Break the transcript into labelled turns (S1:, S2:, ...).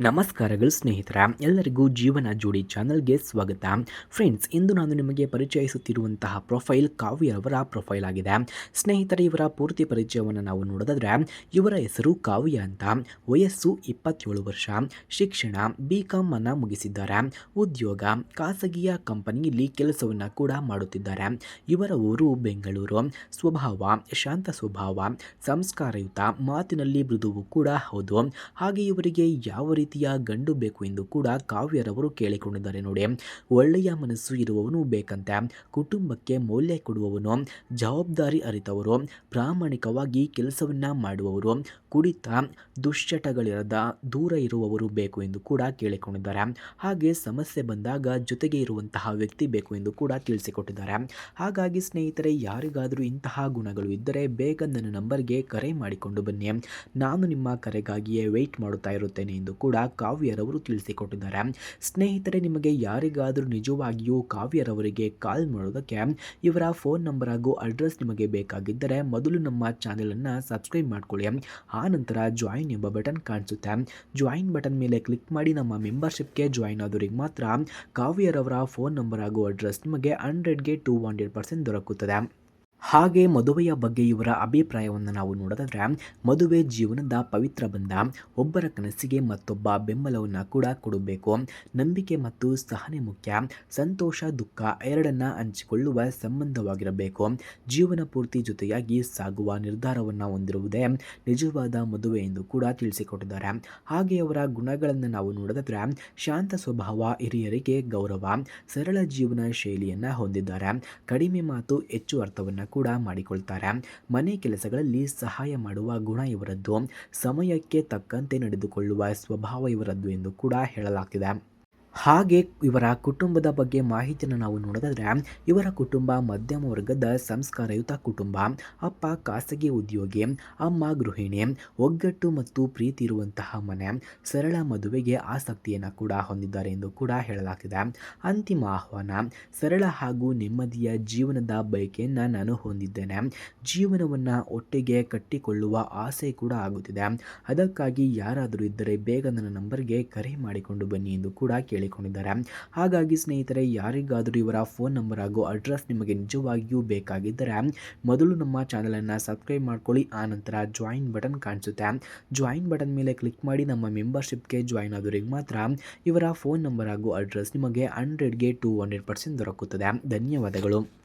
S1: ನಮಸ್ಕಾರಗಳು ಸ್ನೇಹಿತರ, ಎಲ್ಲರಿಗೂ ಜೀವನ ಜೋಡಿ ಚಾನಲ್ಗೆ ಸ್ವಾಗತ. ಫ್ರೆಂಡ್ಸ್ ಇಂದು ನಾನು ನಿಮಗೆ ಪರಿಚಯಿಸುತ್ತಿರುವಂತಹ ಪ್ರೊಫೈಲ್ ಕಾವ್ಯ ಅವರ ಪ್ರೊಫೈಲ್ ಆಗಿದೆ. ಸ್ನೇಹಿತರ, ಇವರ ಪೂರ್ತಿ ಪರಿಚಯವನ್ನು ನಾವು ನೋಡೋದಾದ್ರೆ, ಇವರ ಹೆಸರು ಕಾವ್ಯ ಅಂತ. ವಯಸ್ಸು ಇಪ್ಪತ್ತೇಳು ವರ್ಷ. ಶಿಕ್ಷಣ ಬಿ ಕಾಮ್ ಅನ್ನು ಮುಗಿಸಿದ್ದಾರೆ. ಉದ್ಯೋಗ, ಖಾಸಗಿಯ ಕಂಪನಿಯಲ್ಲಿ ಕೆಲಸವನ್ನು ಕೂಡ ಮಾಡುತ್ತಿದ್ದಾರೆ. ಇವರ ಊರು ಬೆಂಗಳೂರು. ಸ್ವಭಾವ, ಶಾಂತ ಸ್ವಭಾವ. ಸಂಸ್ಕಾರಯುತ, ಮಾತಿನಲ್ಲಿ ಮೃದುವು ಕೂಡ ಹೌದು. ಹಾಗೆ ಇವರಿಗೆ ಯಾವ ರೀತಿಯ ಗಂಡು ಬೇಕು ಎಂದು ಕೂಡ ಕಾವ್ಯರವರು ಕೇಳಿಕೊಂಡಿದ್ದಾರೆ ನೋಡಿ. ಒಳ್ಳೆಯ ಮನಸ್ಸು ಇರುವವನು ಬೇಕಂತೆ. ಕುಟುಂಬಕ್ಕೆ ಮೌಲ್ಯ ಕೊಡುವವನು, ಜವಾಬ್ದಾರಿ ಅರಿತವರು, ಪ್ರಾಮಾಣಿಕವಾಗಿ ಕೆಲಸವನ್ನ ಮಾಡುವವರು, ಕುಡಿತ, ದುಶ್ಚಟಗಳಿರದ ದೂರ ಇರುವವರು ಬೇಕು ಎಂದು ಕೂಡ ಕೇಳಿಕೊಂಡಿದ್ದಾರೆ. ಹಾಗೆ ಸಮಸ್ಯೆ ಬಂದಾಗ ಜೊತೆಗೆ ಇರುವಂತಹ ವ್ಯಕ್ತಿ ಬೇಕು ಎಂದು ಕೂಡ ತಿಳಿಸಿಕೊಟ್ಟಿದ್ದಾರೆ. ಹಾಗಾಗಿ ಸ್ನೇಹಿತರೆ, ಯಾರಿಗಾದರೂ ಇಂತಹ ಗುಣಗಳು ಇದ್ದರೆ ಬೇಗ ನನ್ನ ನಂಬರ್ಗೆ ಕರೆ ಮಾಡಿಕೊಂಡು ಬನ್ನಿ. ನಾನು ನಿಮ್ಮ ಕರೆಗಾಗಿಯೇ ವೆಯ್ಟ್ ಮಾಡುತ್ತಾ ಇರುತ್ತೇನೆ ಎಂದು ಕೂಡ ಕಾವ್ಯರವರು ತಿಳಿಸಿಕೊಟ್ಟಿದ್ದಾರೆ. ಸ್ನೇಹಿತರೆ, ನಿಮಗೆ ಯಾರಿಗಾದರೂ ನಿಜವಾಗಿಯೂ ಕಾವ್ಯರವರಿಗೆ ಕಾಲ್ ಮಾಡೋದಕ್ಕೆ ಇವರ ಫೋನ್ ನಂಬರ್ ಹಾಗೂ ಅಡ್ರೆಸ್ ನಿಮಗೆ ಬೇಕಾಗಿದ್ದರೆ ಮೊದಲು ನಮ್ಮ ಚಾನೆಲನ್ನು ಸಬ್ಸ್ಕ್ರೈಬ್ ಮಾಡಿಕೊಳ್ಳಿ. ಆ ನಂತರ ಜಾಯಿನ್ ಎಂಬ ಬಟನ್ ಕಾಣಿಸುತ್ತೆ. ಜಾಯಿನ್ ಬಟನ್ ಮೇಲೆ ಕ್ಲಿಕ್ ಮಾಡಿ ನಮ್ಮ ಮೆಂಬರ್ಶಿಪ್ಗೆ ಜಾಯಿನ್ ಆದವರಿಗೆ ಮಾತ್ರ ಕಾವ್ಯರವರ ಫೋನ್ ನಂಬರ್ ಹಾಗೂ ಅಡ್ರೆಸ್ ನಿಮಗೆ ಹಂಡ್ರೆಡ್ಗೆ ಟೂ ಹಂಡ್ರೆಡ್ ಪರ್ಸೆಂಟ್ ದೊರಕುತ್ತದೆ. ಹಾಗೆ ಮದುವೆಯ ಬಗ್ಗೆ ಇವರ ಅಭಿಪ್ರಾಯವನ್ನು ನಾವು ನೋಡೋದಾದ್ರೆ, ಮದುವೆ ಜೀವನದ ಪವಿತ್ರ ಬಂಧ ಒಬ್ಬರ ಕನಸಿಗೆ ಮತ್ತೊಬ್ಬ ಬೆಂಬಲವನ್ನು ಕೂಡ ಕೊಡಬೇಕು. ನಂಬಿಕೆ ಮತ್ತು ಸಹನೆ ಮುಖ್ಯ. ಸಂತೋಷ, ದುಃಖ ಎರಡನ್ನ ಹಂಚಿಕೊಳ್ಳುವ ಸಂಬಂಧವಾಗಿರಬೇಕು. ಜೀವನ ಪೂರ್ತಿ ಜೊತೆಯಾಗಿ ಸಾಗುವ ನಿರ್ಧಾರವನ್ನು ಹೊಂದಿರುವುದೇ ನಿಜವಾದ ಮದುವೆ ಎಂದು ಕೂಡ ತಿಳಿಸಿಕೊಟ್ಟಿದ್ದಾರೆ. ಹಾಗೆ ಅವರ ಗುಣಗಳನ್ನು ನಾವು ನೋಡೋದಾದ್ರೆ, ಶಾಂತ ಸ್ವಭಾವ ಹಿರಿಯರಿಗೆ ಗೌರವ, ಸರಳ ಜೀವನ ಶೈಲಿಯನ್ನು ಹೊಂದಿದ್ದಾರೆ. ಕಡಿಮೆ ಮಾತು, ಹೆಚ್ಚು ಅರ್ಥವನ್ನು ಕೂಡ ಮಾಡಿಕೊಳ್ತಾರೆ. ಮನೆ ಕೆಲಸಗಳಲ್ಲಿ ಸಹಾಯ ಮಾಡುವ ಗುಣ ಇವರದ್ದು. ಸಮಯಕ್ಕೆ ತಕ್ಕಂತೆ ನಡೆದುಕೊಳ್ಳುವ ಸ್ವಭಾವ ಇವರದ್ದು ಎಂದು ಕೂಡ ಹೇಳಲಾಗ್ತಿದೆ. ಹಾಗೆ ಇವರ ಕುಟುಂಬದ ಬಗ್ಗೆ ಮಾಹಿತಿಯನ್ನು ನಾವು ನೋಡೋದಾದರೆ, ಇವರ ಕುಟುಂಬ, ಮಧ್ಯಮ ವರ್ಗದ ಸಂಸ್ಕಾರಯುತ ಕುಟುಂಬ, ಅಪ್ಪ, ಖಾಸಗಿ ಉದ್ಯೋಗಿ, ಅಮ್ಮ, ಗೃಹಿಣಿ, ಒಗ್ಗಟ್ಟು ಮತ್ತು ಪ್ರೀತಿ ಇರುವಂತಹ ಮನೆ, ಸರಳ ಮದುವೆಗೆ ಆಸಕ್ತಿಯನ್ನು ಕೂಡ ಹೊಂದಿದ್ದಾರೆ ಎಂದು ಕೂಡ ಹೇಳಲಾಗಿದೆ ಅಂತಿಮ ಆಹ್ವಾನ, ಸರಳ ಹಾಗೂ ನೆಮ್ಮದಿಯ ಜೀವನದ ಬಯಕೆಯನ್ನು ನಾನು ಹೊಂದಿದ್ದೇನೆ. ಜೀವನವನ್ನು ಒಟ್ಟಿಗೆ ಕಟ್ಟಿಕೊಳ್ಳುವ ಆಸೆ ಕೂಡ ಆಗುತ್ತಿದೆ. ಅದಕ್ಕಾಗಿ ಯಾರಾದರೂ ಇದ್ದರೆ ಬೇಗ ನನ್ನ ನಂಬರ್ಗೆ ಕರೆ ಮಾಡಿಕೊಂಡು ಬನ್ನಿ ಎಂದು ಕೂಡ ಕೇಳಿ ಹೇಳಿಕೊಂಡಿದ್ದಾರೆ. ಹಾಗಾಗಿ ಸ್ನೇಹಿತರೆ, ಯಾರಿಗಾದರೂ ಇವರ ಫೋನ್ ನಂಬರ್ ಹಾಗೂ ಅಡ್ರೆಸ್ ನಿಮಗೆ ನಿಜವಾಗಿಯೂ ಬೇಕಾಗಿದ್ದರೆ, ಮೊದಲು ನಮ್ಮ ಚಾನಲನ್ನು ಸಬ್ಸ್ಕ್ರೈಬ್ ಮಾಡ್ಕೊಳ್ಳಿ, ಆ ನಂತರ ಜಾಯಿನ್ ಬಟನ್ ಕಾಣಿಸುತ್ತೆ. ಜಾಯಿನ್ ಬಟನ್ ಮೇಲೆ ಕ್ಲಿಕ್ ಮಾಡಿ ನಮ್ಮ ಮೆಂಬರ್ಶಿಪ್ಗೆ ಜಾಯಿನ್ ಆದವರಿಗೆ ಮಾತ್ರ ಇವರ ಫೋನ್ ನಂಬರ್ ಹಾಗೂ ಅಡ್ರೆಸ್ ನಿಮಗೆ ಹಂಡ್ರೆಡ್ಗೆ ಟು ಹಂಡ್ರೆಡ್ ಪರ್ಸೆಂಟ್ ದೊರಕುತ್ತದೆ. ಧನ್ಯವಾದಗಳು.